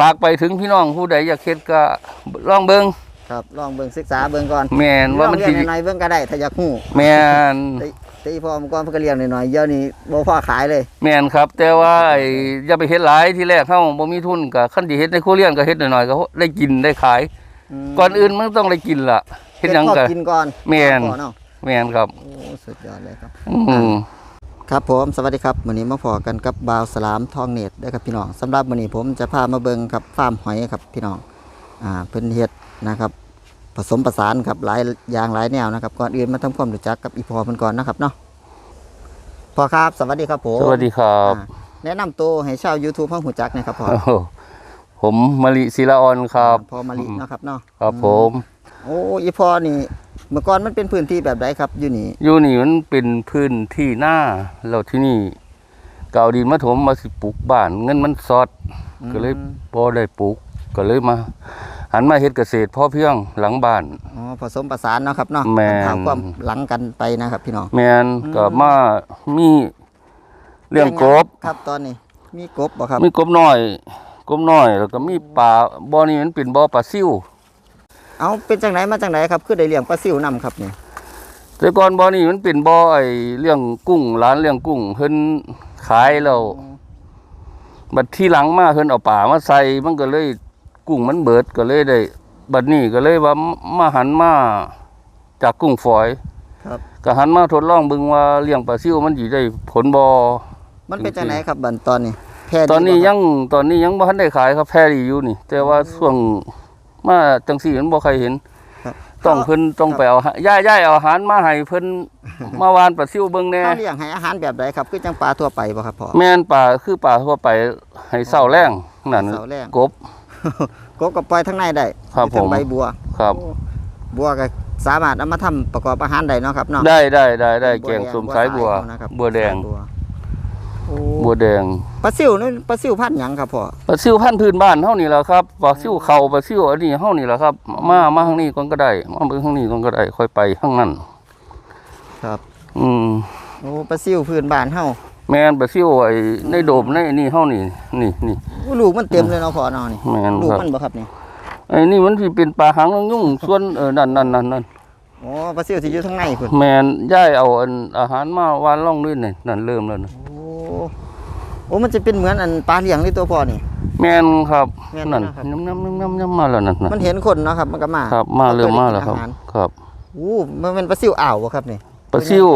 ฝากไปถึงพี่น้องผู้ใดอยากเฮ็ดก็ลองเบิ่งครับลองเบิ่งศึกษาเบิ่งก่อนแม่นว่ามันลองสิเลี้ยงหน่อยๆเบิ่งก็ได้ถ้าอยากฮู้แม่นแต่ตีพอมก่อนเพิ่นก็เลี้ยงหน่อยๆเดี๋ยวนี้บ่พอขายเลย แม่นครับ แต่ว่าไอ้อย่าไปเฮ็ดหลายที่แรกเฮาบ่มีทุนก็คันสิเฮ็ดในครัวเรือนก็เฮ็ดหน่อยๆก็ได้กินได้ขายมก่อนอื่นมันต้องได้กินล่ะเฮ็ดหยังพอก็กินก่อนแม่นพอเนาะแม่นครับโอ้สุดยอดเลยครับอืม ครับผมสวัสดีครับวันนี้มาพอกันกับบาวสลามทองเนตรได้อครับพี่น้องสำหรับวันนี้ผมจะพามาเบิงครับฟาร์มหอยครับพี่น้องอ่าเพิ่นเฮ็ดนะครับผสมประสานครับหลายอย่างหลายแนวนะครับก่อนอื่นมาทำความรู้จักกับอีพอเพิ่นก่อนนะครับเนาะพอครับสวัสดีครับผมสวัสดีครับอ่าแนะนำตัวให้ชาว YouTube เพิ่งหูจักหนะครับพ่อโอ้โหผมมะลิศิลาออนครับ พอมาลิเนาะครับเนาะครับผม โอ้อีพอนี่ เมื่อก่อนมันเป็นพื้นที่แบบใดครับอยู่นี่อยู่นี่มันเป็นพื้นที่หน้าแล้วที่นี่เก่าดินมาถมมาสิปลูกบ้าน เงินมันซอด ก็เลยอืมพอได้ปลูกก็เลยมา หันมาเฮ็ดเกษตรพ่อเพียงหลังบ้านอ๋อผสมประสานเนาะครับเนาะแม่นถามความหลังกันไปนะครับพี่น้องแมนก็มามีเรื่องกบครับตอนนี้ มีกบบ่ครับ มีกบน้อยกบน้อยแล้วก็มีปลาบ่อนี้มันเป็นบ่อปลาซิว เอาเป็นจังไหนมาจังไหนครับคือได้เลี้ยงปลาซิวนํครับเนี่ยแต่ก่อนบ่อนี้มันเป็นบ่อไอ้เลี้ยงกุ้งร้านเลี้ยงกุ้งเพิ่นขายแล้วบัดที่หลังมาเพิ่นเอาป่ามาใส่มันก็เลยกุ้งมันเบิดก็เลยได้ บัดนี้ก็เลยว่ามาหันมาจากกุ้งฝอยครับก็หันมาทดลองเบิ่งว่าเลี้ยงปลาซิวมันสิได้ผลบ่มันเป็นจังไหนครับบัดตอนนี้แพร่ดีตอนนี้บ่ครับยังตอนนี้ยังบ่ทันได้ขายครับแพร่ดีอยู่นี่ แต่ว่าช่วง มาจังซี่มันบ่ใครเห็น ครับต้องเพิ่นต้องไปเอาหาย่าย่ายเอาอาหารมาให้เพิ่น มาวานปลาซิวเบิ่งแหน่เฮาเลี้ยงให้อาหารแบบใดครับคือจังปลาทั่วไปบ่ครับพ่อ แม่นปลาคือปลาทั่วไปให้เศร้าแรงนั่นเสาแรงกบ กบก็ปล่อยทั้งในได้ครับมีทั้งผม ใบบัวครับ โอ้บัวก็สามารถเอามาทำประกอบอาหารได้เนาะครับเนาะได้ได้ได้ได้แกงบัวดสมสายบัวเนะครับบัวแดง สายบัวโอ้ บัวแดงปลาซิวนี่ปลาซิวพันธุ์หยังครับพ่อปลาซิวพันธุ์พื้นบ้านเฮานี่แหละครับปลาซิวเขาปลาซิวอันนี้เฮานี่แหละครับ มามาทางนี้ก่อนก็ได้มาเบิ่งทางนี้ก่อนก็ได้ค่อยไปข้างนั้นครับ อืมโอ้ปลาซิวพื้นบ้านเฮาแม่นปลาซิวไอ้ในโดมในนี่เฮานี่นี่นี่โอ้ลูกมันเต็มเลยเนาะพ่อเนาะนี่แม่นลูกครับ มันบ่ครับนี่ไอ้นี่มันสิเป็นปลาหางนางยุ่งส่วนเออนั่นนั่นนั่นนั่นอ๋อปลาซิวสิอยู่ข้างในพุ่นแม่นย้ายเอาอันอาหารมาวานล่องด้วยนี่นั่นเริ่มแล้วนะโอ้ โอ้มันจะเป็นเหมือนอันปลาเลี้ยงนี่ตัวพ่อนี่ แม่นครับแม่นนั่นนะครับ น้ำน้ำน้ำน้ำน้ำมาแล้วนั่นน่ะมันเห็นคนเนาะครับ มันก็มาครับ มาเริ่มมาแล้วครับนก็ได้กินอาหารครับอู้มันเป็นปลาซิวอ่าวบ่ครับนี่ปลาซิว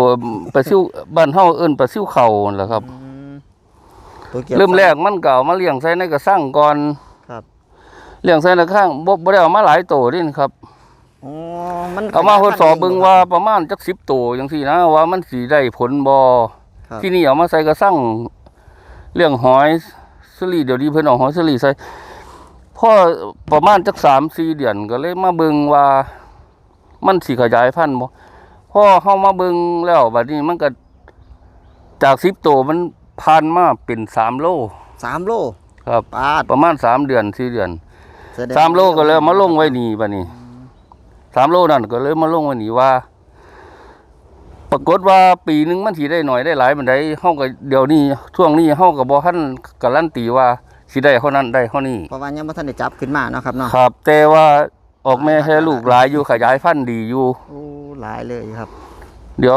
ปลาซิวบ้านเฮาเอิ้นปลาซิวเข่านั่นแหละครับ อืมตัวกี่ยว เริ่มแรกมันก็เอามาเลี้ยงใส่ในกระสังก่อนครับ เลี้ยงใส่ในกระสังบ่บ่ได้เอามาหลายโตนี่นะครับ อ๋อมันเอามาทดสอบเบิ่งว่าประมาณจัก10โตจังซี่นะว่ามันสิได้ผลบ่ครับ ที่นี่เอามาใส่กระสังเลี้ยงหอยสลีเดี๋ยวนี้เพิ่นเอาหอยสลีใส่พอประมาณจัก3-4เดือนก็เลยมาเบิ่งว่า มันสิขยายพันธุ์บ่พอเฮามาเบิ่งแล้วบัดนี้มันก็จาก10โตมันพันมาเป็น3โลสามโลครับปลาดประมาณ3เดือน4เดือนแดงสามโลก็เลยเอามาลงไว้นี่บัดนี้สามโลนั่นก็เลยมาลงไว้นี่ว่า ปรากฏว่าปีหนึงมันสิได้หน่อยได้หลายมันได้เฮาก็เดี๋ยวนี้ช่วงนี้เฮาก็บ่ทันการันตีว่าสิได้เท่านั้นได้เท่านี้เพราะว่ายังบ่ทันได้จับขึ้นมาเนาะครับเนาะครับ แต่ว่าออกแม่ให้ลูกหลายอยู่ขยายพันธุ์ดีอยู่โอ้หลายเลยครับ เดี๋ยว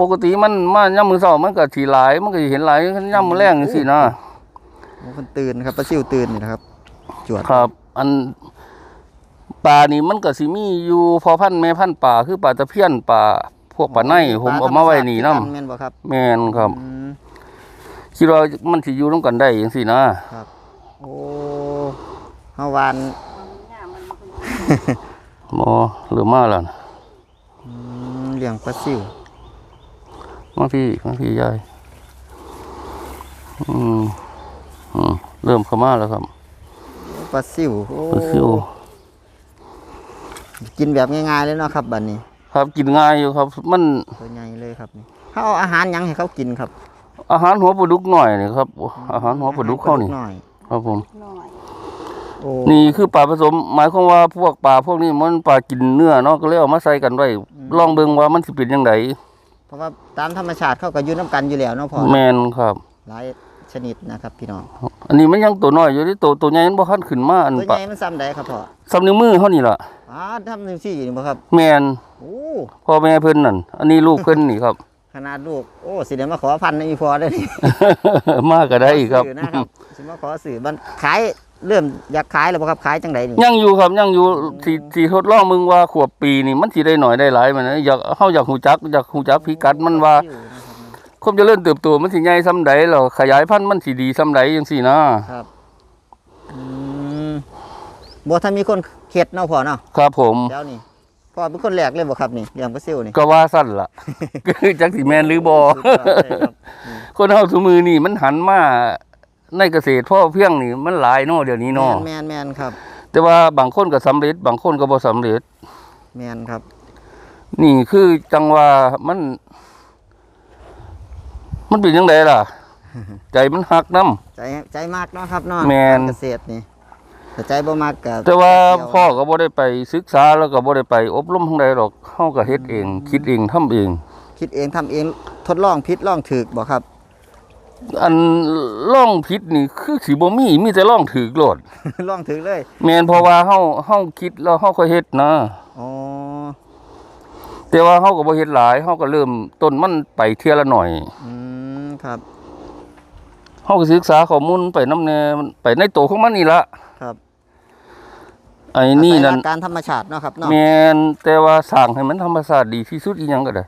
ปกติมันมายามมื้อเช้ามันก็สิหลาย มันก็สิเห็นหลายยามมื้อแลงจังซี่นะโอ้มันตื่นครับปลาซิวตื่นนี่นะครับ จวดครับ อันปลานี่มันก็สิมีอยู่พอพันธุ์แม่พันธุ์ปลาคือปลาตะเพียนปลา พวกปลาในผมเอามาไว้นี่นำแม่นบ่ครับแม่นครับอืมคิดว่ามันสิอยู่ร่วมกันได้จังซี่นะโอ้เฮาวานบ่หรือมาแล้วนะอืมเลี้ยงปลาซิวมาพี่มาพี่ยายอืมอืมเริ่มเข้ามาแล้วครับปลาซิวโอ้ปลาซิวกินแบบง่ายๆเลยเนาะครับบัดนี้ ครับกินง่ายอยู่ครับ มันตัวใหญ่เลยครับนี่เขาเอาอาหารหยังให้เขากินครับอาหารหัวปลาดุกหน่อยนี่ครับ อาหารหัวปลาดุกเข้านี่ หน่อยครับผมโอ้นี่คือปลาผสม หมายความว่าพวกปลาพวกนี้มันปลากินเนื้อเนาะก็เลยเอามาใส่กันไว้ลองเบิ่งว่ามันสิเป็นจังไดเพราะว่าตามธรรมชาติเขาก็อยู่น้ำกันอยู่แล้วเนาะพ่อแม่นครับ หลาย ชนิดนะครับพี่น้องอันนี้มันยังตัวน้อยอยู่ที่ตัวตัวใหญ่มันบ่ทันขึ้นมาอันตัวปะใหญ่มันซ้ำใดครับพ่อสำนิ้วมือเฮานี่ล่ะอ๋อทำหนึ่งสี่นี่บ่ครับแม่นโอ้พ่อแม่เพิ่นนั่นอันนี้ลูกเพิ่นนี่ครับ ขนาดลูกโอ้สิเดี๋ยวมาขอพันในอีพอได้นี่มาก็ได้ครับสื่อนะครับสิมาขอสื่อมันขายเริ่มอยากขายแล้วบ่ครับขายจังไดนี่ยังอยู่ครับยังอยู่สิสิทดลองมึงว่าขวบปีนี่มันสิได้หน่อยได้หลายมันนะอยากเฮาอยากฮู้จักอยากฮู้จักพิกัดมันว่า ความเจริญเติบโตมันสิใหญ่ซำใดแล้วขยายพันธุ์มันสิดีซำใดจังซี่นะครับอืมบ่ถ้ามีคนเข็ดเนาะพ่อเนาะครับผมเดี๋ยวนี่พ่อเป็นคนแรกเลยบ่ครับนี่เลี้ยงปลาซิวนี่ก็ว่าสั้นล่ะ คือจักสิแม่นหรือบ่สุดยอดเลยครับคนเฮาทุมือนี่มันหันมาในเกษตรพ่อเพียงนี่มันหลายเนาะเดี๋ยวนี้เนาะแมนแมนครับ แต่ว่าบางคนก็สำเร็จ บางคนก็บ่สำเร็จ แมนครับ นี่คือจังว่ามัน มันเป็นจังไดล่ะ ใจมันหักนํใจใจมากเนาะครับเนาะแม่นการเกษตรนี่แต่ใจบ่มากกับแต่ว่าพ่อก็บ่ได้ไปศึกษาแล้วก็บ่ได้ไปอบรมทางใดหรอกเฮาก็เฮ็ดเอง คิดเองทำเอง คิดเองทำเองทดลองผิดลองถูกบ่ครับ อันล่องผิดนี่คือสิบ่มีมีแต่ล่องถูกโลดลองถูกเลยแม่นเพราะว่าเฮาเฮาคิดแล้วเฮาค่อยเฮ็ดนะ อ๋อ แต่ว่าเฮาก็บ่เฮ็ดหลายเฮาก็เริ่มต้นมันไปเที่ยละหน่อยอืมครับเฮาก็ศึกษาข้อมูลไปนำแน่มันไปในตัวของมันนี่ละครับไอ้นี่นั่นอาศัยหลักการธรรมชาติเนาะครับเนาะแม่นแต่ว่าสร้างให้มันธรรมชาติดีที่สุดอีหยังก็ได้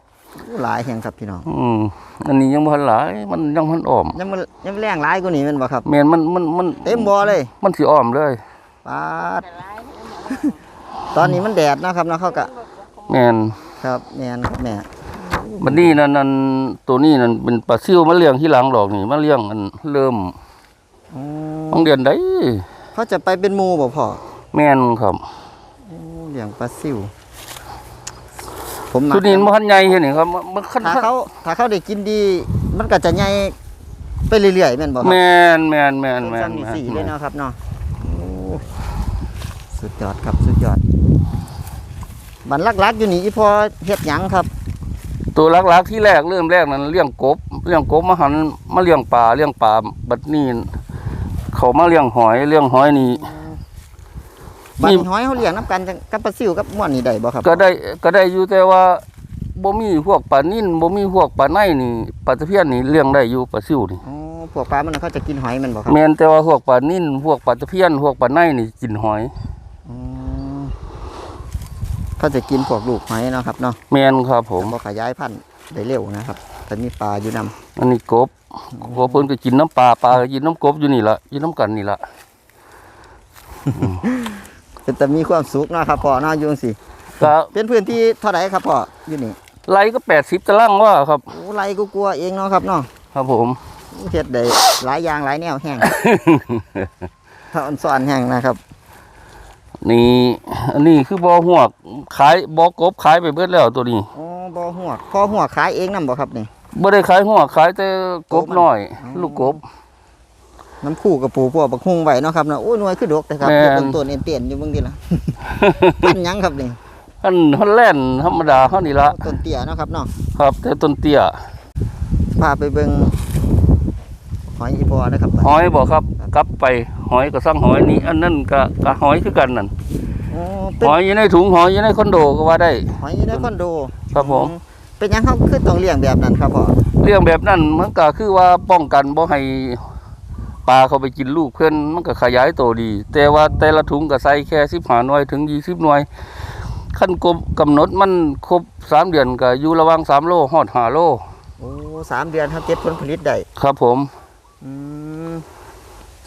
อู้หลายแห่งครับพี่น้อง อืมอันนี้ยังบ่ทันหลาย มันยังบ่ทันอ้อม ยังมันยังแรงหลายกว่านี้แมันบ่ครับแม่นมันมันมันเต็มบ่อเลย มันสิอ้อมเลยปาดตอนนี้มันแดดเนาะครับเนาะเขาก็แม่น ครับแม่นครับแม่บัดนี้นั่นนั่นตัวนี้นั่นเป็นปลาซิวมาเลี้ยงที่หลังดอกนี่มาเลี้ยงอันเริ่มอ๋อต้องเดือนใดเขาจะไปเป็นหมู่บ่พ่อแม่นครับโอ้เลี้ยงปลาซิว ผมมักตัวนี้มันบ่ทันใหญ่เห็นนี่ครับมันมันคันถ้าเขาถ้าเขาได้กินดี มันก็จะใหญ่ไปเรื่อยๆแม่นบ่ครับแม่นแม่นแม่นต้นแม่นซ้ำนี่แม่นสีเลยเนาะครับเนาะโอ้สุดยอดครับสุดยอด บันลักๆอยู่นี่อีพอเฮ็ดหยังครับ ตัวหลักๆที่แรกเริ่มแรกนั้นเลี้ยงกบเลี้ยงกบมาหันมาเลี้ยงปลาเลี้ยงปลาบัดนี้เขามาเลี้ยงหอยเลี้ยงหอยนี่บันนี่หอยเขาเลี้ยงน้ำกันจังกับปลาซิวกับม่วนนี่ได้บ่ครับ ก็ได้ก็ได้อยู่แต่ว่าบ่มีพวกปลานิ่นบ่มีพวกปลาในนี่ปลาตะเพียนนี่เลี้ยงได้อยู่ปลาซิวนี่อ๋อพวกปลามันเขาจะกินหอยแมันบ่ครับแม่นแต่ว่าพวกปลานิ่นพวกปลาตะเพียนพวกปลาในนี่กินหอยอ๋อ เขาจะกินพวกลูกหอยเนาะครับเนาะแม่นครับผมบ่ขยายพันธุ์ได้เร็วนะครับแต่มีปลาอยู่นำอันนี้กบกบเพิ่นก็กินน้ำปลาปลาก็กินน้ำกบอยู่นี่ล่ะอยู่น้ำกันนี่ล่ะเป็นแต่มีความสุขเนาะครับพ่อเนาะอยู่จังซี่ก็เป็นพื้นที่เท่าไหร่ครับพ่ออยู่นี่ไรก็80ตารางว่าครับโอ้ไรกูกลัวเองเนาะครับเนาะครับผมเฮ็ดได้หลายอย่างหลายแนวแห้งถ้าอ่อนสอนแห้งนะครับ นี่อันนี้คือบ่อหวกขายบ่อกบขายไปเบิดแล้วตัวนี้อ๋อบ่หัวกพอหัวกขายเองนํบ่ครับนี่บ่ได้ขายหวกขายแต่กบน้อยอ๋อลูกกบ น้ำคู่กับปูพวกบักฮุงไว้เนาะครับเนาะโอ้ยหน่วยคือดกแต่ครับแม่นเฮ็ดเบิ่งต้นเตี้ยนๆอยู่เบิ่งดิล่ะปั้นหยังครับนี่อันฮอลแลนด์ธรรมดาเฮานี่ละต้นเตี้ยเนาะครับเนาะครับ แต่ต้นเตี้ยพาไปเบิ่งหอยอีพอนะครับหอยบ่ครับ กลับไปหอยก็สั่งหอยนี่อันนั้นก็ก็หอยคือกันนั่นโอ้เป็นหอยอยู่ในถุงหอยอยู่ในคอนโดก็ว่าได้ หอยอยู่ในคอนโดครับผม อืเป็นหยังเฮาคือต้องเลี้ยงแบบนั้นครับพ่อเรื่องแบบนั้นมันก็คือว่าป้องกันบ่ให้ปลาเขาไปกินลูกเพื่อนมันก็ขยายตัวดี แต่ว่าแต่ละถุงก็ใส่แค่15หน่วยถึง20หน่วยขั้นกบกำหนดมันครบ3เดือนก็อยู่ระหว่าง3โลฮอด5โลโอ้สามเดือนเขาเก็บผลผลิตได้ครับผม อืม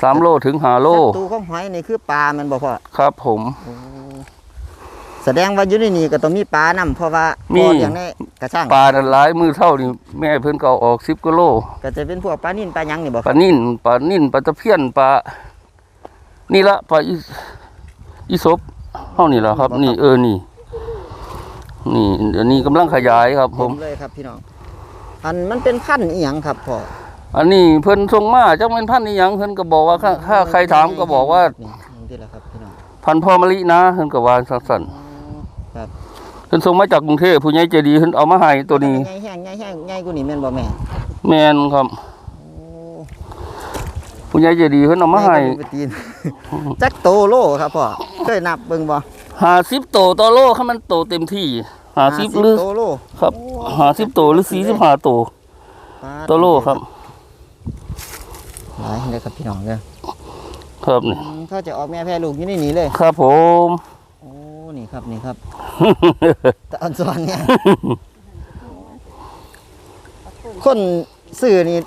3โลถึง5โลศัตรูของหอยนี่คือปลาแมันบ่พ่อครับผมแสดงว่าอยู่ในนี่ก็ต้องมีปลานํเพราะว่ามีพ่อเลี้ยงในกระชังปลานั้นหลายมือเท่านี่แม่เพิ่นก็เอาออก10กิโลก็จะเป็นพวกปลานิ่นปลาหยังนี่บ่คปรับลานิ่นปลานิ่นปลาตะเพียนปลานี่ละปลาอีอีศพเฮานี่ล่ะครับ นี่เออนี่ นี่เดี๋ยวนี้กำลังขยายครับ ผมเห็นเลยครับพี่น้องอันมันเป็นพันธุ์อีหยังครับพ่อ อันนี้เพิ่นส่งมาจักแม่นพันธุ์อีหยังเพิ่นก็บอกว่าถ้าถ้าใครถามก็บอกว่านี่นี่แหละครับพี่น้องพันธุ์พ่อมะลินะเพิ่นก็ว่าสั้นครับๆเพิ่นส่งมาจากกรุงเทพผู้ใหญ่ใจดีเพิ่นเอามาให้ตัวนี้ใหญ่แห้งใหญ่แห้งใหญ่กว่านี้แม่นบ่แม่แม่นครับ โอ้ผู้ใหญ่ใจดีเพิ่นเอามาให้แก็เป็นตีนจักโตโลครับพ่อเคยนับเบิ่งบ่50โตต่อโลคันมันโตเต็มที่50หรือโตโลครับ50โตหรือ45โต ปาดต่อโลครับ หลายเลยครับพี่น้องเด้อครับนี่อืมเขาจะออกแม่แพร่ลูกอยู่ในนี้เลย ครับผม โอ้นี่ครับนี่ครับแต่อันส่วนเนี่ยคนซื้อนี่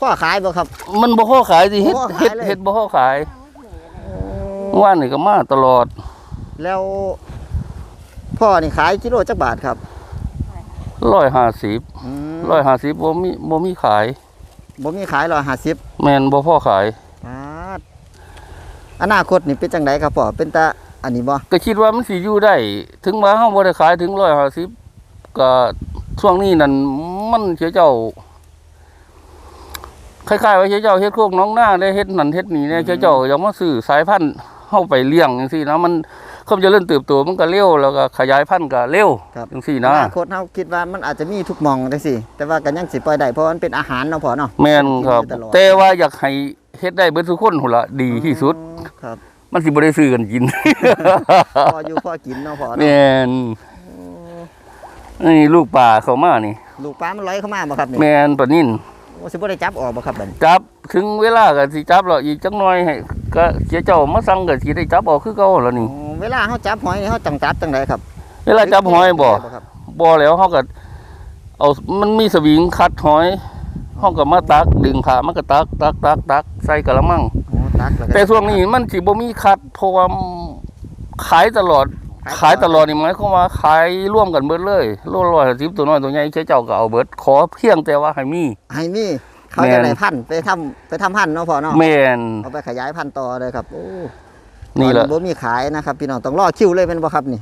พ่อขายบ่ครับ มันบ่พอขายสิเฮ็ดบ่พอขายเฮ็ดเลยเฮ็ดบ่พอขายว่านนี่ก็มาตลอด แล้ว พ่อนี่ขายกิโลจักบาทครับ150อืม150บ่มีบ่มีขาย บ่มีขายร้อยห้าสิบแม่นบ่พอขายอนาคตนี่เป็นจังไดครับพ่อเป็นตาอันนี้บ่ก็คิดว่ามันสิอยู่ได้ ถึงว่าเฮาบ่ได้ขายถึง150ก็ช่วงนี้นั่นมันเสียเจ้าคล้ายๆว่าเสียเจ้าเฮ็ดโคกน้องหน้าได้เฮ็ดนั่นเฮ็ดนี่เนี่ยเสียเจ้าอยากมาซื้อสายพันธุ์เฮาไปเลี้ยงจังซี่นะมัน ความเจริญเติบโตมันก็เร็วแล้วก็ขยายพันธุ์ก็เร็วครับจังซี่อนะนาคตเฮาคิดว่ามันอาจจะมีทุกหมองจังซี่ แต่ว่าก็ยังสิปล่อยได้เพราะมันเป็นอาหารเนาะพ่อเนาะแม่นครับกินได้ตลอดแต่ว่าอยากให้เฮ็ดได้เบิดทุกคนหุ่นละดีที่สุดอ๋อครับมันสิบ่ได้ซื้อกันกินพออยู่พอกินเนาะพ่อเนาะแม่นนี่ลูกป่าเข้ามานี่ ลูกปลามันลอยเข้ามาบ่ครับนี่แม่นปะนิ่นโอ้สิบ่ได้จับออกบ่ครับบัดนี้จับถึงเวลาก็สิจับแล้วอีกจักหน่อยให้ก็เสียเจ้ามาสั่งก็สิได้จับออกคือเก่าแล้วนี่อ๋อ เวลาเฮาจับหอยนี่เฮาต้องจับจังไดครับเวลาจับหอยบ่ครับบ่แล้วเฮาก็เอามันมีสวิงคัดหอยเฮาก็มาตักดึงขามันก็ตักตักตักตักใส่กะละมังโอ้ตักแล้วก็แต่ช่วงนี้มันสิบ่มีคัดเพราะว่าขายตลอด ขายตลอดนี่หมายความว่าขายร่วมกันเบิดเลยโลร้อยสิบตัวน้อยตัวใหญ่เจ้าก็เอาเบิดขอเพียงแต่ว่าให้มีให้มีเขาแม่จะนได้พันธุ์ไปทำไปทำพันธุ์เนาะพ่อเนาะแม่นเอาไปขยายพันธุ์ต่อเลยครับโอ้ นี่แหละตอบ่มีขายนะครับพี่น้องต้องรอคิวเลยเป็นบ่ครับนี่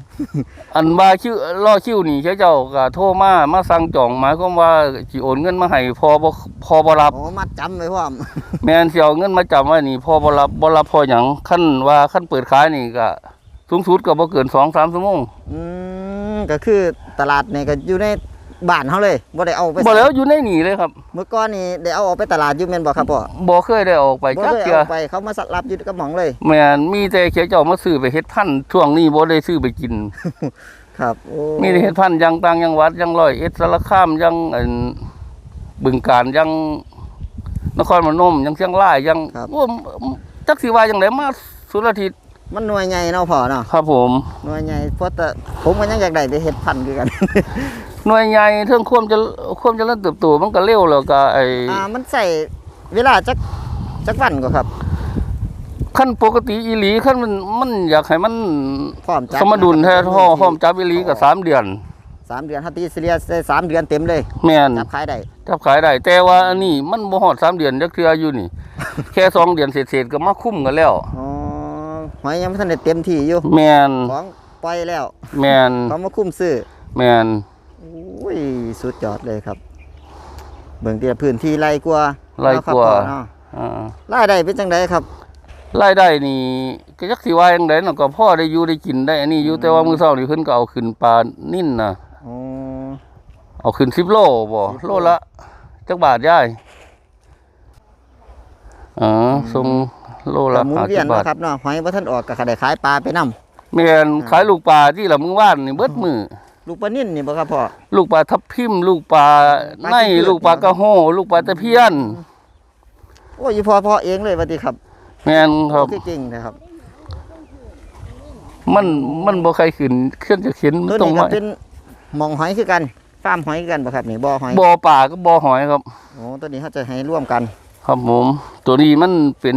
อันว่าคิวรอคิวนี่เจ้าก็โทรมามาสั่งจองหมายความว่าสิโอนเงินมาให้พอบ่พอบ่รับโอ้มัดจำไว้พร้อมแม่นสิเอาเงินมาจำไว้นี่พอบ่รับบ่รับพอหยังคันว่าคันเปิดขายนี่ก็สูงสุดก็บ่เกิน2-3ชั่วโมงอืมก็คือตลาดนี่ก็อยู่ใน บ้านเฮาเลยบ่ได้เอาไปบ่แล้วอยู่ในนี่เลยครับ เมื่อก่อนนี่ได้เอาออกไปตลาดอยู่แม่นบ่ครับพ่อบ่เคยได้ออกไปบ่จักได้เทื่อเอาไปเขามาสัรับอยู่กับหม่องเลยแม่นมีแต่เจ้ามาซื้อไปเฮ็ดพันธุ์ช่วงนี้บ่ได้ซื้อไปกิน ครับโอ้มีแต่เฮ็ดพันธุ์อยังต่างจังหวัดอยังร้อยเอ็ดสารคามอยังอันบึงการอยังนครพนมอยังเชียงรายอยังโอ้จักสิว่าจังไดมาสุรทิศ มันหน่วยใหญ่เนาะพ่อเนาะครับผมหน่วยใหญ่เพราะแต่ผมก็ยังอยากได้ไปเฮ็ดพันธุ์คือกัน หน่วยใหญ่เรื่องความจะความเจริญเติบโตมันก็เร็วแล้วก็ไอ้อ่ามันใส่เวลาจักจักวันก็ครับขั้นปกติอีหลีขั้นมันมันอยากให้มันพร้อมจับสมดุลแท้ท้อพร้อมจับอีหลีก็สามเดือนสามเดือนถ้าตีเสียได้สามเดือนเต็มเลยแม่นจับขายได้จับขายได้แต่ว่าอันนี้มันบ่ฮอดสามเดือนจักเทื่ออยู่นี่ แค่สองเดือนเศษๆก็มาคุ้มกันแล้วอ๋อ หอยยังไม่ทันได้เต็มที่อยู่แม่นของปล่อยแล้ว แม่นเขามาคุ้มซื้อแม่นอุ้ยสุดยอดเลยครับ เบิ่งที่พื้นที่ไร่กว่าไร่กว่าเนาะอ่ารายได้เป็นจังไดครับรายได้นี่ก็จักสิว่าจังไดเนาะก็พ่อได้อยู่ได้กินได้อันนี้อยู่แต่ว่ามื้อเช้านี่เพิ่นก็เอาขึ้นปลานิ่นน่ะอ๋อเอาขึ้น10โลบ่10โลละจักบาทยายอ๋อส่ง โลละก็หมุนเวียน50บาเนาะทครับเนาะหอยบ่ทันออกก็ได้ขายปลาไปนํแม่นขายลูกปลาที่ละมื้อวานนี่เบิดมื้อลูกปลานิ่นนี่บ่ครับพ่อลูกปลาทับทิมลูกปลาปลาในขี้เกียจลูกปลากระโหลูกปลาตะเพียนโอ้ยพ่อพ่อเองเลยว่าติครับแม่นครับคือเก่งนะครับ มันมันบ่ใครขึ้นเคลื่อนจะเข็นมันตัวต้องนี้ก็มาเป็นหมองหอยคือกันฟาร์มหอยคือกันบ่ครับนี่บ่อหอยบ่อป่าก็บ่อหอยครับโอ้ตัวนี้เขาจะให้ร่วมกัน ครับผมตัวนี้มันเป็น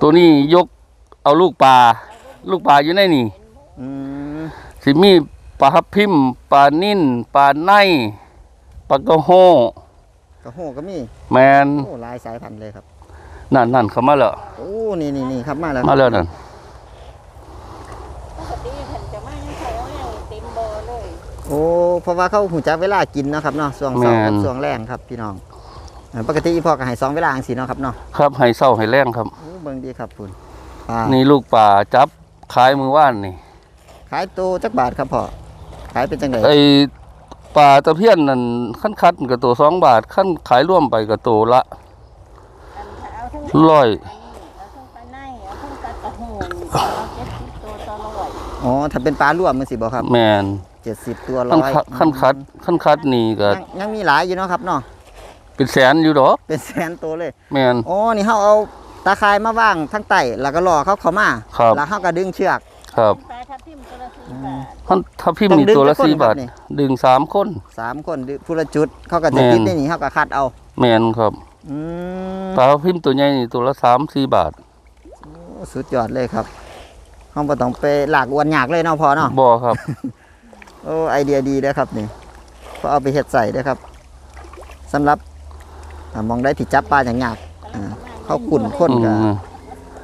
ตัวนี้ยกเอาลูกปลาลูกปลาอยู่ในนี่อืมสิมีปลาทับพิมปลานิ่นปลาในปลากระโหกระโหก็มี แมนโอ้หลายสายพันธุ์เลยครับ นั่นนั่นเข้ามาแล้วโอ้นี่นี่นี่ครับมาแล้วมาแล้วนั่นปกติเพิ่นจะมาให้ใช้เอาแห้งเต็มบ่อเลยโอ้เพราะว่าเขาหูจักเวลากินเนาะครับเนาะช่วงเช้ากับช่วงแรงครับพี่น้องเอ่อ ปกติอีพ่อก็ให้สองเวลาจังซี่เนาะครับเนาะครับให้เศร้าให้แรงครับโอ้เบิ่งดีครับคุณปลานี่ลูกปลาจับขายมือว่านนี่ ขายตัวจักบาทครับพ่อขายเป็นจังไดไอปลาตะเพียนนั่นขั้นคัดกับตัวสองบาทขั้นขายร่วมไปกับตัวละร้อยเอาทั้งปลาในเอาทั้งกระตะโหนเอาเจ็ดสิบตัวต่อร้อยอ๋อถ้าเป็นปลารวมมันสิบ่ครับ แมน70ตัวขั้นร้อยคัดขั้นคัดขั้นคัดนี่ก็ยังยังมีหลายอยู่เนาะครับเนาะ เป็นแสนอยู่ดอก เป็นแสนตัวเลยแมนอ๋อนี่เฮาเอาตาข่ายมาว่างทั้งไต่แล้วก็รอเขาเข้ามาครับ แล้วเฮาก็ดึงเชือก ครับปลาทับทิมตัวละสี่บาทขั้นถ้าพิมพ์นี่ต้องดึงตัวละจักคนสี่ครับบาทนี่ ดึงสามคน สามคนดึงผู้ละจุดเขาก็จะแม่น ติดในนี่เฮาก็คัดเอาแมนครับอืมปลาพิมพ์ตัวใหญ่นี่ตัวละสามสี่บาทโอ้สุดยอดเลยครับเฮาบ่ต้องไปลากอวนยากเลยเนาะพอเนาะ บ่ครับ โอ้ไอเดียดีเด้อครับนี่ก็เอาไปเฮ็ดใส่เด้อครับสำหรับอ่า มองได้ที่จับปลาอย่างยากอ่าเขาขุ่นข้นอืกับม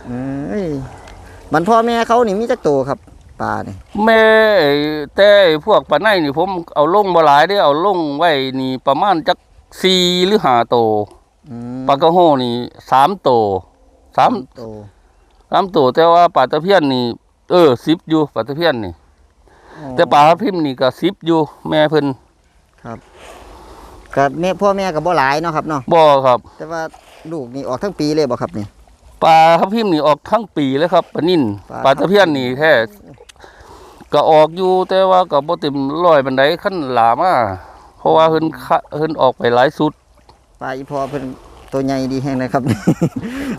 เอ้ยมันพ่อแม่เขานี่มีจักโตครับปลานี่แม่ไอ้แต่ไอ้พวกปลาในนี่ผมเอาลงบ่หลายได้อเอาลงไว้นี่ประมาณจักสี่หรือห้าโตวอืมปลากระโหนี่สามโตวสามโตสามโตวแต่ว่าปลาตะเพียนนี่ เออสิบอยู่ปลาตะเพียนนี่ แต่ปลาทับทิมนี่ก็สิบอยู่ แม่เพิ่นกับ แม่พ่อแม่ก็บ่หลายเนาะครับเนาะบ่ครับ แต่ว่าลูกนี่ออกทั้งปีเลยบ่ครับนี่ ปลาทับทิมนี่ออกทั้งปีเลยครับปลานิ่นปลาปลาตะเพียนนี่แท้ก็ออกอยู่แต่ว่าก็บ่เต็มร้อยบันไดขั้นหลามาเพราะว่าเพิ่นคะเพิ่นออกไปหลายสุด ปลาอีพอเพิ่นตัวใหญ่ดีแฮงนะครับ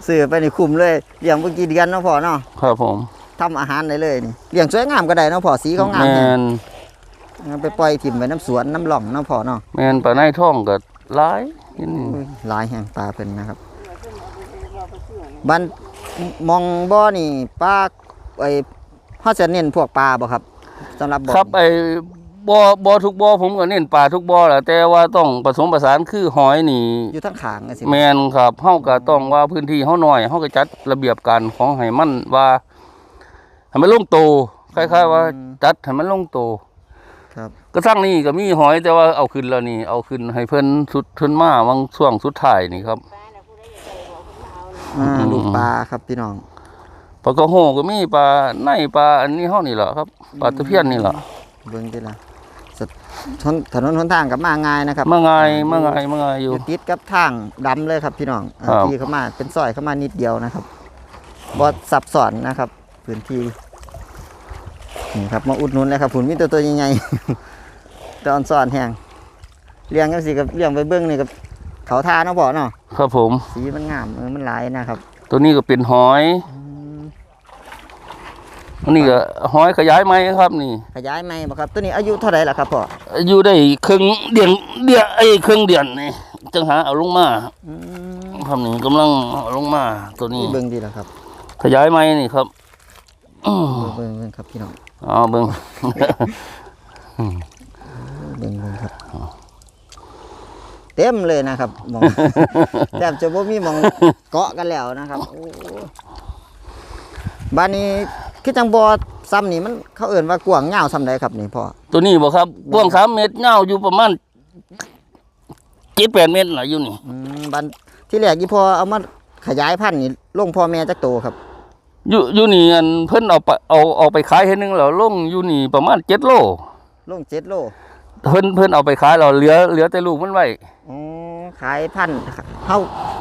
ซื้อไปนี่คุ้มเลยเลี้ยงเมื่อกี้เดือนเนาะพ่อเนาะครับผมทำอาหารได้เลยนี่เลี้ยงสวยงามก็ได้เนาะพ่อสีเขางามแมแฮงน เอาไปปล่อยถิ่มไว้น้ำสวนน้ำหล่องเนาะพ่อเนาะแมนปลาในท้องก็หลายนี่อุ้ยหลายแห่งปลาเพิ่นนะครับบันมองบ่อนี่ปลาไอ้เฮาจะเน้นพวกปลาบ่ครับสำหรับบ่อครับนี่ไอ้บ่อบ่อทุกบ่อผมก็เน้นปลาทุกบ่อแหละแต่ว่าต้องผสมผสานคือหอยนี่ อยู่ทั้งขางจังซี่แมนครับเฮาก็ต้องว่าพื้นที่เฮาน้อยเฮาก็จัดระเบียบการของให้มันว่าให้มันลงโตคล้ายๆว่าจัดให้มันลงโต ครับก็สร้างนี่ก็มีหอยแต่ว่าเอาขึ้นแล้วนี่เอาขึ้นให้เพิ่นสุดเพิ่นมาวังช่วงสุดท้ายนี่ครับปลาน่ะผู้ใดอยากได้บอกคุณเอาอ่าอืมลูกปลาครับพี่น้องปลากระโหก็มีปลาในปลาอันนี้เฮานี่แหละครับปลาตะเพียนนี่แหละเบิ่งติล่ะสถถนถนนหนทางกับมาง่ายนะครับมาไงายมาไงายมาไงายออยู่ยู่ติดกับทางดำเลยครับพี่น้องอ่าครับที่เข้ามาเป็นซอยเข้ามานิดเดียวนะครับบ่ซับซ้อนนะครับ พื้นที่นี่ครับมาอุดหนุนเลยครับผุนมีตัวตัวใหญ่ๆ ตอนซ่อนแห้งเลี้ยงกันสิกับเลี้ยงไปเบิ้งนี่กับเขาทาเนาะบ่เนาะครับผม สีมันงามเออมันหลายนะครับ ตัวนี้ก็เป็นหอยอันนี้ก็หอยขยายไหมครับนี่ ขยายไหมบ่ครับตัวนี้อายุเท่าไหร่ล่ะครับพ่ออยู่ได้ครึ่งเดือนเดือนไอ้ครึ่งเดือนนี่จังหาเอาลงมาอืมทำนี่กำลังเอาลงมา ตัวนี้เบิ้งดีแล้วครับ ขยายไหมนี่ครับอื้อเบิ้งเบิ้งครับพี่น้องอ๋อเบิ่ง เบิ้งเบิ้งครับเต็มเลยนะครับหมองแทบจะบ่มีหมองเกาะกันแล้วนะครับโอ้บ้านนี้คือจังบ่อซ้ำนี่มันเขาเอิ่นว่ากว้างยาวซ้ำใดครับนี่พ่อตัวนี้บ่ครับกว้างสามเมตรยาวอยู่ประมาณเจ็ดแปดเมตรน่ะอยู่นี่อืมบ้านที่แรกยี่พ่อเอามาขยายพันธุ์นี่ลงพ่อแม่จักโตครับอยู่อยู่นี่อันเพิ่นเอาไปเอาเอาไปขายเฮ็ดหนึงแล้วลงอยู่นี่ประมาณเจ็ดโลลงเจ็ดโล เพิ่นเพิ่นเอาไปขายแล้วเหลือเหลือแต่ลูกมันไว้อ๋อขายพันธุ์เฮา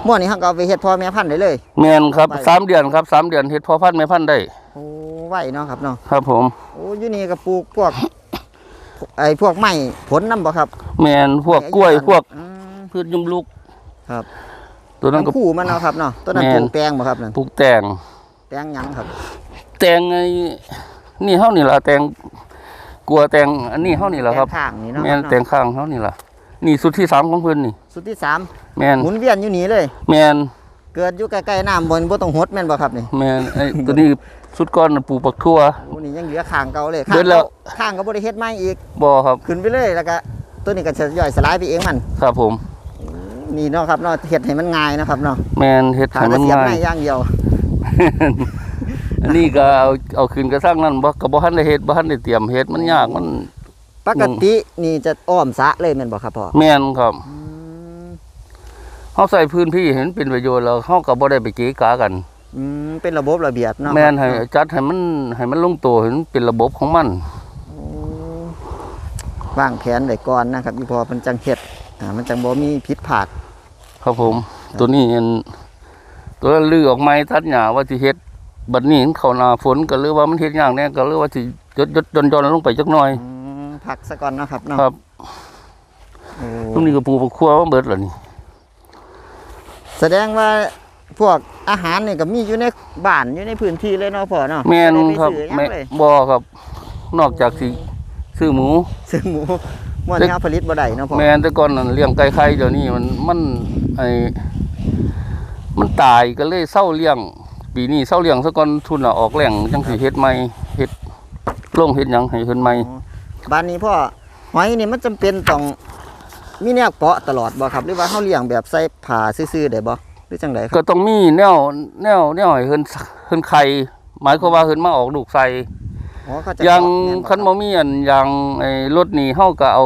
ม่วนนี่เฮาก็เอาไปเฮ็ดพ่อแม่พันธุ์ได้เลย แม่นครับไว้ สามเดือนครับสามเดือนเฮ็ดพอพันธุ์แม่พันธุ์ได้โอ้ไว้เนาะครับเนาะ ครับผม โอ้อยู่นี่ก็ปลูกพวก ไอ้พวกไม้ผลนํบ่ครับแม่นพวกกล้วยพวกอืม พืชยุมลูกครับ ตัวนั้นก็คู่มันเนาะครับเนาะต้นนั้นแม่ปน ลูกแตงบ่ครับนั่นปลูกแตงแตงหยังครับแตงไอ้นี่เฮานี่ล่ะแตง กลัวแตงอันนี้เฮานี่ล่ะครับแตงข้างนี่เนาะแม่นครับแตงข้างเฮานี่ล่ะนี่สุดที่สามของเพิ่นนี่ สุดที่สามแม่นหมุนเวียนอยู่นี่เลย แม่นเกิดอยู่ใกล้ๆน้ำบนบ่ต้องหดแม่นบ่ครับนี่แม่นไอ้ตัวนี้สุดก้อนน่ะปลูกปักทั่วโอ้นี่ยังเหลือข้างเก่าเลยเบิดแล้วข้างก็บ่ได้เฮ็ดใหม่อีกบ่ครับขึ้นไปเลยแล้วก็ตัวนี้ก็จะย่อยสลายไปเองมันครับผมนี่เนาะครับเนาะเฮ็ดให้มันง่ายนะครับเนาะแม่นเฮ็ดทาให้งมันเสียบง่าไม้ยอย่างเดียว อันนี้ก็เอาเอาคืนกระสร้างนั่นบ่ก็บ่ทันได้เฮ็ดบ่ทันได้เตรียมเฮ็ดมันยากมัน ปกตินี่จะอ้อมสระเลยแม่นบ่ครับพ่อแม่นครับเฮาใส่พื้นที่เห็นเป็นประโยชน์แล้วเฮาก็บ่ได้ไปเกะกะกัน อืมเป็นระบบระเบียบเนาะแม่นให้ครับจัดให้มันให้มันลงตัวให้มันเป็นระบบของมันวางแผนไว้ก่อนนะครับอีพอมันจังเฮ็ดอ่ามันจังบ่มีผิดพลาด ครับผม ตัวนี้อันตัวนั้นลือออกไม้ทัดหญ้าว่าสิเฮ็ด บัดนี้เขาหน้าฝนก็หรือว่ามันเฮ็ดยากแน่ก็หรือว่าสิยดยดจนจนลงไปจักหน่อย อืมพักซะก่อนเนาะครับเนาะครับโอ้ตรงนี้ก็ปลูกผักคั่วมาเบิดแล้วนี่แสดงว่าพวกอาหารนี่ก็มีอยู่ในบ้านอยู่ในพื้นที่เลยเนาะพ่อเนาะแม่นได้ไปครับซื้อหยังแม่เลยบ่ครับ นอกจากสิซื้อหมู ซื้อหมูม่วนเฮาผลิตบ่ได้เนาะพ่อแม่นแต่ก่อนนั้นเลี้ยงไก่ไข่เดี๋ยวนี้มันมันไอมันตายก็เลยเศร้าเลี้ยง ปีนี้เศร้าเลี้ยงซะก่อนทุนน่ะออกแหล่งจังสิเฮ็ดใหม่เฮ็ดลงเฮ็ดหยังให้เพิ่นใหม่อ๋อบ้านนี้พ่อหอยนี่มันจำเป็นต้องมีแนวเกาะตลอดบ่ครับหรือว่าเฮาเลี้ยงแบบใส่ผ้าซื่อๆได้บ่หรือจังไดคก็รับต้องมีแนวแนวแนวให้เพิ่นเพิ่นไข่หมายความว่าเพิ่นมาออกลูกใส่อ๋อเขาจะอย่างเกาะแม่นบ่คันบ่มีอันอย่างไอ้รถนี่เฮาก็เอา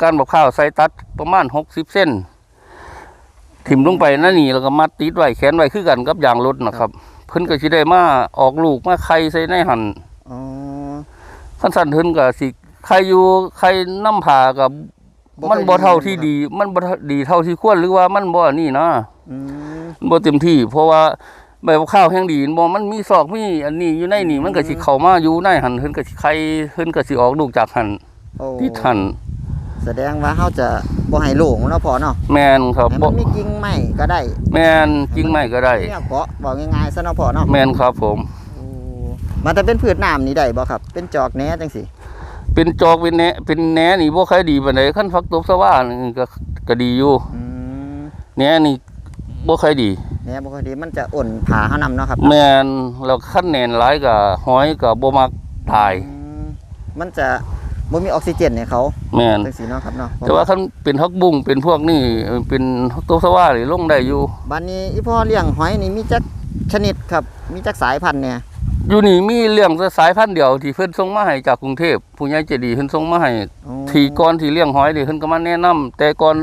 ก้านบักข้าวใส่ตัดประมาณ60เส้น ถิ่มลงไปนั่นนี่แล้วก็มัดติดไว้แขวนไว้คือกันกับยางรถนะครับ เพิ่นก็สิได้มาออกลูกมาไข่ใส่ในหั่นอ๋อคันสั่นเพิ่นก็สิไข่อยู่ไข่น้ำผ่ากับมันบ่เท่าที่ดี มันบ่ดีเท่าที่ควรหรือว่ามันบ่อันนี้นะอืมบ่เต็มที่ เพราะว่าใบมะข้าวแห้งดีบ่มันมีซอกมีอันนี้อยู่ในนี่มันก็สิเข้ามาอยู่ในหั่นเพิ่นก็สิไข่เพิ่นก็สิออกลูกจากหั่นโอ้ที่หั่น แสดงว่าเฮาจะบ่ให้โล่งเนาะพ่อเนาะแม่นครับให้บ่มันมีกิ่งไม้ก็ได้แม่นจริงไหมก็ได้แนวเกาะบอกง่ายๆซะเนาะพ่อเนาะแม่นครับผม โอ้มันจะเป็นพืชน้ำนี่ได้บ่ครับ เป็นจอกแหน่จังซี่เป็นจอกเป็นแหนเป็นแหนนี่บ่ค่อยดีปานใดคันฟักตบสว่านี่ก็ก็ดีอยู่อืมแหนนี่บ่ค่อยดี แหน่บ่ค่อยดีมันจะอ่อนผาเฮานำเนาะครับแม่นแล้วคันแหนนหลายก็หอยก็บ่มักตาย อืมมันจะ บ่มีออกซิเจนให้เขาแม่นจังซี่เนาะครับเนาะแต่ว่าคันเป็นฮักบุ้งเป็นพวกนี่เอ่อเป็นฮักตบสว่านี่ลงได้อยู่บัดนี้อีพ่อเลี้ยงหอยนี่มีจักชนิดครับ มีจักสายพันธุ์เนี่ยอยู่นี่มีเลี้ยงแต่สายพันธุ์เดียวที่เพิ่นส่งมาให้จากกรุงเทพผู้ใหญ่ใจดีเพิ่นส่งมาให้โอ้ทีก่อนที่เลี้ยงหอยนี่เพิ่นก็มาแนะนำแต่ก่อน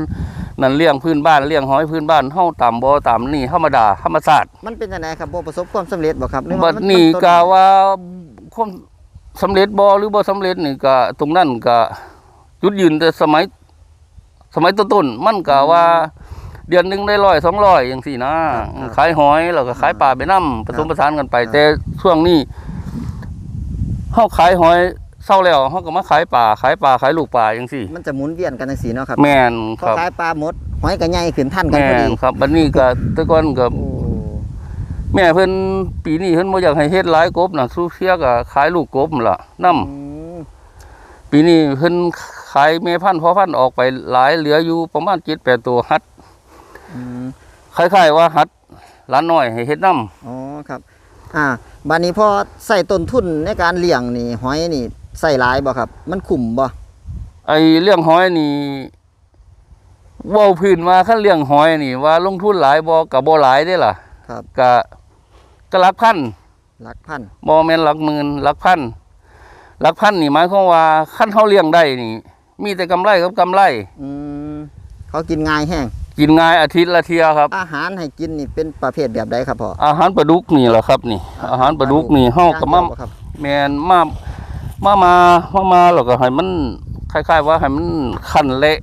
นั่นเลี้ยงพื้นบ้านเลี้ยงหอยพื้นบ้านเฮาตามบ่ตามนี่ธรรมดาธรรมชาติมันเป็นจังไดครับบ่ประสบความสำเร็จบ่ครับหรือบัว่าดมันี้ต้ก็ว่าความ สำเร็จบ่หรือบ่สำเร็จนี่ก็ตรงนั้นก็จุดยืนแต่สมัย สมัยต้นๆมันก็ว่า เดือนหนึงได้ร้อยสองร้อยจังซี่นะขายหอยแล้วก็ขายปลาไปนํผสมผสานกันไป แต่ช่วงนี้เฮาขายหอยเศร้าแล้วเฮาก็มาขายปลาขายปลาขายลูกปลาจังซี่ มันจะหมุนเวียนกันจังซี่เนาะครับแม่นพคอรับขายปลาหมดหอยก็ใหญ่ขึ้นทันกันแม่พอดีนครับบัดนี้ก็แต่ก่อนก็โอ้ แม่เพิ่นปีนี้เพิ่นบ่อยากให้เฮ็ดหลายกบน่ะสู้เสียก็ขายลูกกบนั่นล่ะนํอืมปีนี้เพิ่นขายแม่พันธุ์พ่อพันธุ์ออกไปหลายเหลืออยู่ประมาณ7-8ตัวหัดอืมคล้ายๆว่าหัดหล้านน้อยให้เฮ็ดนํอ๋อครับ อ่าบัดนี้พอใส่ต้นทุนในการเลี้ยงนี่หอยนี่ใส่หลายบ่ครับ มันคุ้มบ่ไอ้เรื่องหอยนี่เว้าพื้นมาคันเรื่องหอยนี่ว่าลงทุนหลายบ่ก็บ่หลายเด้ล่ะ ครับก็ ก็หลักพันหลักพันบ่แม่นหลักหมื่นหลักพันหลักพันนี่หมายความว่าคันเฮาเลี้ยงได้นี่ มีแต่กำไรกับกำไรอืมเขากินง่ายแห้งกินง่ายอาทิตย์ละเที่ยครับ อาหารให้กินนี่เป็นประเภทแบบใดครับพ่ออาหารปลาดุกนี่แหละครับ นี่ อาหารปลาดุกนี่เฮาก็มาย่งดียวบ่ครับแม่นมามามามามาแล้วก็ให้มันคล้ายๆว่าให้มันคั่นเละ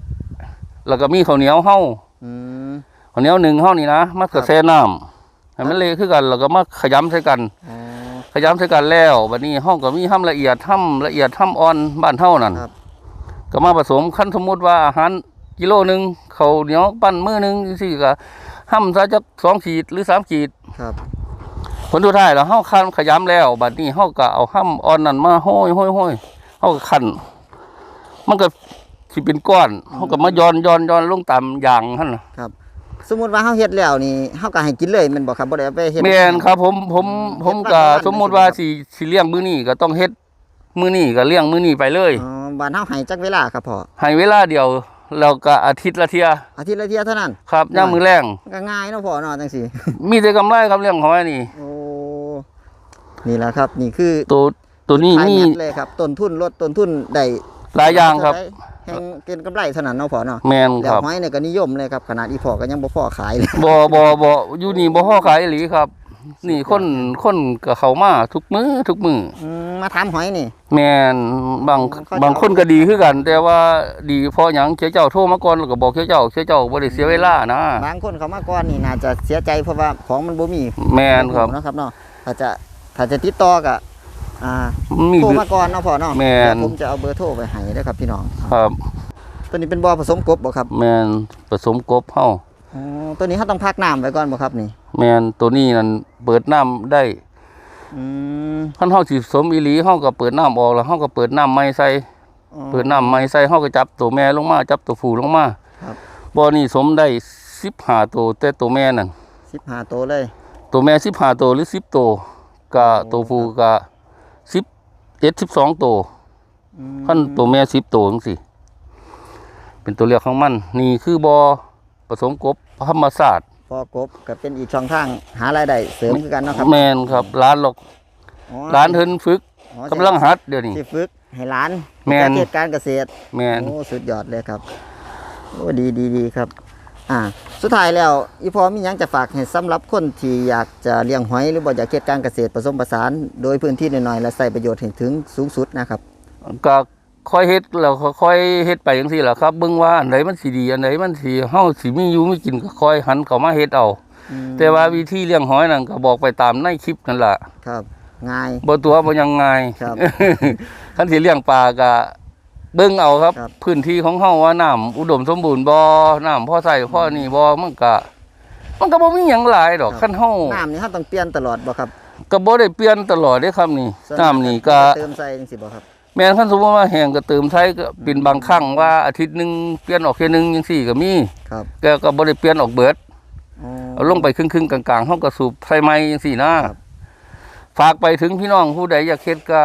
แล้วก็มีข้าวเหนียวเฮาอืมข้าวเหนียวหนึ่งเฮานี่นะมาครัก็บแช่น้ำ ให้มันเละคือกันแล้วก็มาขยำใส่กันอ๋อขยำใส่กันแล้วบัดนี้เฮาก็มีห้ำละเอียดห้ำละเอียดห้ำอ่อนบ้านเฮานั่นครับก็มาผสมคันสมมุติว่าอาหารกิโลหนึงข้าวเหนียวปั้นมื้อหนึงจังซี่ก็ห้ำซะจักสองขีดหรือสามขีดครับผลสุดท้ายแล้วเฮาคันขยำแล้วบัดนี้เฮาก็เอาห้ำอ่อนนั่นมาโห้อยห้อยห้อยเฮาก็คั้นมันก็สิเป็นก้อนเฮาก็มาย้อนย้อนย้อนลงตามอย่างหั่นน่ะ สมมุติว่าเฮาเฮ็ดแล้วนี่เฮาก็ให้กินเลยแม่นบ่ครับบ่ได้เอาไปเฮ็ด แม่นครับผมผมผมเฮ็ดก็บ้านๆ สมมุติว่าสิสิเลี้ยงมื้อนี้ก็ต้องเฮ็ดมื้อนี้ก็เลี้ยงมื้อนี้ไปเลย อ๋อบ้านเฮาให้จักเวลาครับพ่อให้เวลาเดียวแล้วก็อาทิตย์ละเที่ยอาทิตย์ละเที่ยเท่านั้น ครับยามมื้อแรงมันก็ง่ายเนาะพ่อเนาะจังซี่ มีแต่กำไรครับเรื่องหอยนี่โอ้นี่แหละครับนี่คือตัวตัวนี้ขายมี แมทเลยครับต้นทุนลดต้นทุนได้หลายอย่างครับ แห่งเกินกำไรเท่านั้นเนาะพ่อเนาะแม่นแล้ควรับหอยเนี่ยก็นิยมเลยครับขนาดอีพ่อก็ยังบ่พอขายเลย บ่บ่บ่อยู่นี่บ่พอขายอีหลีครับ นี่คนคนก็เข้ามาทุกมือทุกมืออืมมาถามหอยนี่ แม่นบางเขาจะ บางคนก็ดีคือกัน แต่ว่าดีเพราะหยังเจ้าเจ้าโทรมาก่อนแล้วก็บอกเจ้าเจ้าเจ้าเจ้าบ่ได้เสียเวลานะบางคนเขามาก่อนนี่น่าจะเสียใจเพราะว่าของมันบ่มีแม่นครับ เนาะครับเนาะถ้าจะถ้าจะติดต่อก็ อ่ามีโทรมาก่อนเนาะพ่อเนาะแม่นเดี๋ยวผมจะเอาเบอร์โทรไปให้เด้อครับพี่น้องครับ ตัวนี้เป็นบ่อผสมกบบ่ครับ แม่นผสมกบเฮาอ๋อตัวนี้เขาต้องพักน้ำไว้ก่อนบ่ครับนี่ แม่นตัวนี้นั่นเปิดน้ำได้อืมคันเฮาสิผสมอีหลีเฮาก็เปิดน้ำออกแล้วเฮาก็เปิดน้ำใหม่ใส่อ๋อเปิดน้ำใหม่ใส่เฮาก็จับตัวแม่ลงมาจับตัวผู้ลงมาครับบ่อนี่สมได้15ตัวแต่ตัวแม่นั่น15ตัวเลย ตัวแม่15ตัวหรือ10ตัวก็ตัวผู้ก็ 10 11 12ตัวอืมขั้นตัวแม่10ตัวจังซี่เป็นตัวเลือกของมัน นี่คือบ่อผสมกบธรรมศาสตร์บ่อกบก็เป็นอีกช่องทางหารายได้เสริมคือกันเนาะครับแม่นครับร้านหรอกอ๋อร้านเฮินฝึกอ๋อกำลังหัดเดี๋ยวนี้สิฝึกให้หลานแม่นเกษตรการเกษตรแม่นโอ้สุดยอดเลยครับโอ้ดีดีดีครับ อ่าสุดท้ายแล้วอีพอมีหยังจะฝากให้สำหรับคนที่อยากจะเลี้ยงหอยหรือบ่อยากเฮ็ดการเกษตรผสมผสาน โดยพื้นที่น้อยๆและใส่ประโยชน์ให้ถึงสูงสุดนะครับ ก็ค่อยเฮ็ดแล้วก็ค่อยเฮ็ดไปจังซี่ล่ะครับเบิ่งว่าอันไหนมันสิดีอันไหนมันสิเฮาสิมีอยู่มีกินก็ค่อยหันเข้ามาเฮ็ดเอา อืมแต่ว่าวิธีเลี้ยงหอยนั่นก็บอกไปตามในคลิปนั่นล่ะครับ ง่าย บ่ตัวบ่ยังไงครับ คันสิเลี้ยงปลาก็ เบิ่งเอาครับ ครับ พื้นที่ของเฮาว่าน้ำอุดมสมบูรณ์บ่น้ำพอใส่พอนี่บ่มันก็มันก็บ่มีหยังหลายดอกคันเฮาน้ำนี่เฮาต้องเปลี่ยนตลอดบ่ครับก็บ่ได้เปลี่ยนตลอดเด้ครับนี่ส่วน้ำนี่ก็ เติมใส่จังซี่บ่ครับ แม่นคันสมมุติว่าแห้งก็เติมใช้ก็เป็นบางครั้งว่าอาทิตย์หนึงเปลี่ยนออกแค่นึงจังซี่ก็มีครับแกก็บ่ได้เปลี่ยนออกเบิด อ๋อ เอาลงไปครึ่งๆกลางๆเฮาก็สูบใส่ไม้จังซี่นะครับ ฝากไปถึงพี่น้องผู้ใดอยากเฮ็ดก็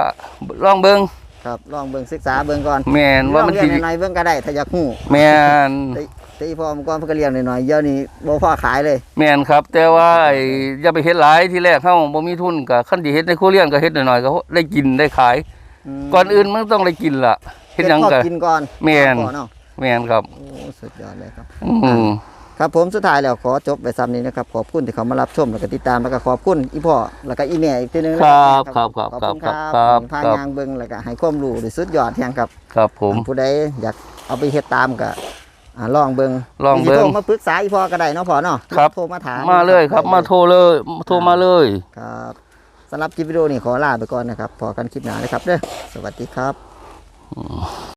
ลองเบิ่ง ครับลองเบิ่งศึกษาเบิ่งก่อนแม่นว่ามันลองสิเลี้ยงน้อยๆเบิ่งก็ได้ถ้าอยากฮู้แม่นแต่แต่อีพอเมื่อก่อนเพิ่นก็เลี้ยงน้อยๆเดี๋ยวนี้บ่พอขายเลยแม่นครับ แต่ว่าไอ้อย่าไปเฮ็ดหลายที่แรกเฮาบ่มีทุนก็คันสิเฮ็ดในครัวเรือนก็เฮ็ดหน่อยๆก็ได้กินได้ขาย มก่อนอื่นมันต้องได้กินล่ะเฮ็ดหยังพอก็กินก่อนแม่นพอเนาะแม่นครับโอ้สุดยอดเลยครับ อืม ครับผมสุดท้ายแล้วขอจบไปซ้ำนี้นะครับขอบคุณที่เขามารับชมแล้วก็ติดตามแล้วก็ขอบคุณอีพ่อแล้วก็อีแม่อีกทีหนึงนะครับครับครับขอบคุณครับครับครับพาครับยางเบิ่งแล้วก็ให้ความรู้ด้วยสุดยอดแฮงครับ ครับผมผู้ใดอยากเอาไปเฮ็ดตามก็อ่าลองเบิ่งลองเบิ่งสิโทรมาปรึกษาอีพ่อก็ได้เนาะพ่อเนาะครับโทรมาถามมาเลยครับ มาโทรเลยโทรมาเลยครับสำหรับคลิปวิดีโอนี้ขอลาไปก่อนนะครับพอกันคลิปหน้าเลยครับเด้อสวัสดีครับ